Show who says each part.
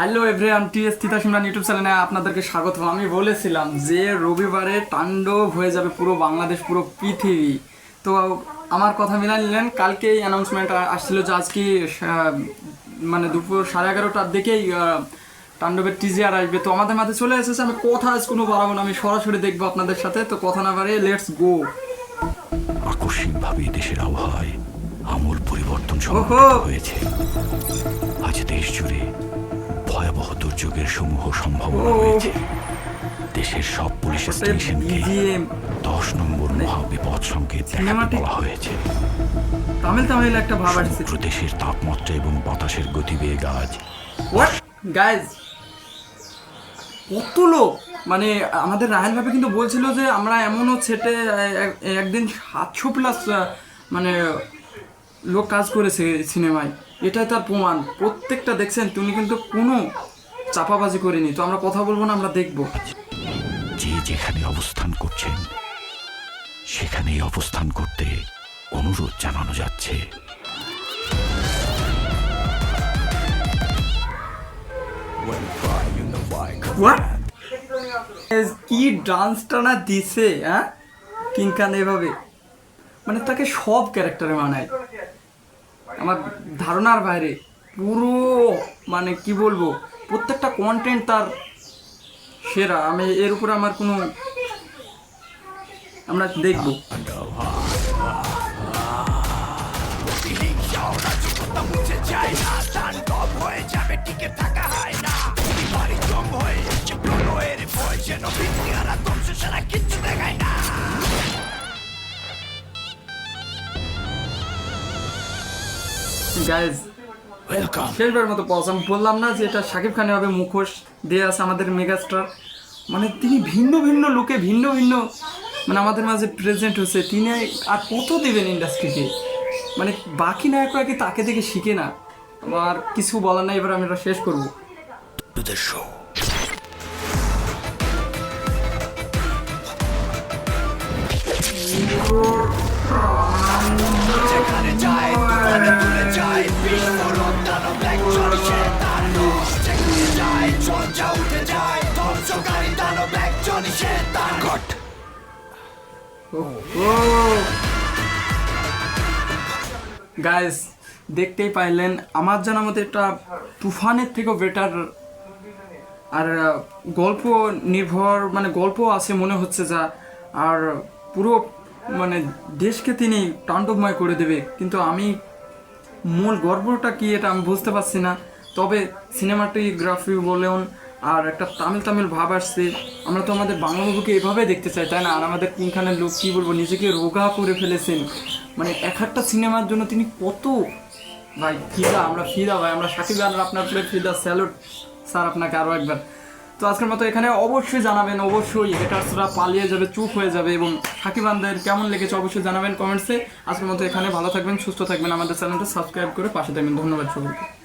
Speaker 1: Hello everyone T S তিতা Simran YouTube চ্যানেলে আপনাদেরকে স্বাগত আমি বলেছিলাম যে রবিবারে তাণ্ডব হয়ে যাবে পুরো বাংলাদেশ পুরো পৃথিবী। তো আমার কথা মিলা নিলেন কালকেই অ্যানাউন্সমেন্ট আসছিল যে আজকে মানে দুপুর সাড়ে এগারোটার দিকেই তাণ্ডবের টিজিআর আসবে। তো আমাদের মাঝে চলে এসেছে আমি কথা আজ কোনো বাড়াবো না আমি সরাসরি দেখব আপনাদের সাথে। তো কথা না বাড়িয়ে লেটস গো
Speaker 2: আকস্মিকভাবে দেশের আবহাওয়ায় আমূল পরিবর্তন। সংঘটিত হয়েছে। আজ দেশ জুড়ে ভয়াবহ দুর্যোগের সমূহ সম্ভাবনা। রয়েছে। দেশের সব পুলিশ স্টেশনকে দশ নম্বর মহাবিপদ সংকেত দেখাতে বলা হয়েছে।
Speaker 1: তামিল তামিল একটা ভাব আসছে।
Speaker 2: দেশের তাপমাত্রা এবং বাতাসের গতিবেগ আজ
Speaker 1: হোয়াট গাইজ কত লোক? মানে আমাদের রায়ন ভাবে কিন্তু বলছিল যে আমরা এমনও সেটে এক- একদিন সাতশো প্লাস মানে লোক কাজ করেছে সিনেমায়। এটাই তার প্রমাণ। প্রত্যেকটা দেখছেন তুমি কিন্তু কোনো চাপাবাজি করিনি। তো আমরা কথা বলব না আমরা দেখব।
Speaker 2: যে যেখানে অবস্থান করছেন সেখানেই অবস্থান করতে অনুরোধ জানানো যাচ্ছে?
Speaker 1: কি ডান্সটা না দিছে হ্যাঁ? কিংখান এভাবে। মানে তাকে সব ক্যারেক্টারে মানায়। আমার ধারণার বাইরে পুরো মানে কি বলব প্রত্যেকটা কন্টেন্ট তার সেরা আমি এর উপরে আমার কোনো আমরা দেখব গাইজ
Speaker 2: ওয়েলকাম
Speaker 1: শেষবার মতো পজ আমি বললাম না যে এটা শাকিব খানের হবে মুখোশ দিয়ে আছে আমাদের মেগাস্টার মানে তিনি ভিন্ন ভিন্ন লোকে ভিন্ন ভিন্ন মানে আমাদের মাঝে প্রেজেন্ট হচ্ছে তিনি আর কত দেবেন ইন্ডাস্ট্রিকে মানে বাকি নায়করা কি তাকে দেখে শিখে না? আমার কিছু বলার নাই এবার আমি এটা শেষ করব।
Speaker 2: To
Speaker 1: গাইস দেখতেই পাইলেন, আমার জানা মতে এটা তুফানের থেকেও বেটার আর গল্প নির্ভর মানে গল্প আছে মনে হচ্ছে যা, আর পুরো মানে দেশকে তিনি তাণ্ডবময় করে দেবে। কিন্তু আমি মূল গর্বটা কি এটা আমি বুঝতে পারছি না। তবে সিনেমাটোগ্রাফি বলেন আর একটা তামিল তামিল ভাব আসছে। আমরা তো আমাদের বাংলা মুভিকে এভাবে দেখতে চাই, তাই না? আর আমাদের তিনখানের লোক কী বলব, নিজেকে রোগা করে ফেলেছেন। মানে এক একটা সিনেমার জন্য তিনি কত, ভাই, ফিদা, আমরা ফিদা, ভাই, আমরা সাকিব খান আপনার প্লে ফিদা, স্যালুট স্যার আপনাকে আরও একবার। তো আজকের মতো এখানে অবশ্যই জানাবেন, অবশ্যই হেটার্সরা পালিয়ে যাবে, চুপ হয়ে যাবে এবং সাকিব খানদের কেমন লেগেছে অবশ্যই জানাবেন কমেন্টসে আজকের মতো এখানে ভালো থাকবেন, সুস্থ থাকবেন। আমাদের চ্যানেলটা সাবস্ক্রাইব করে পাশে থাকবেন। ধন্যবাদ সকলকে।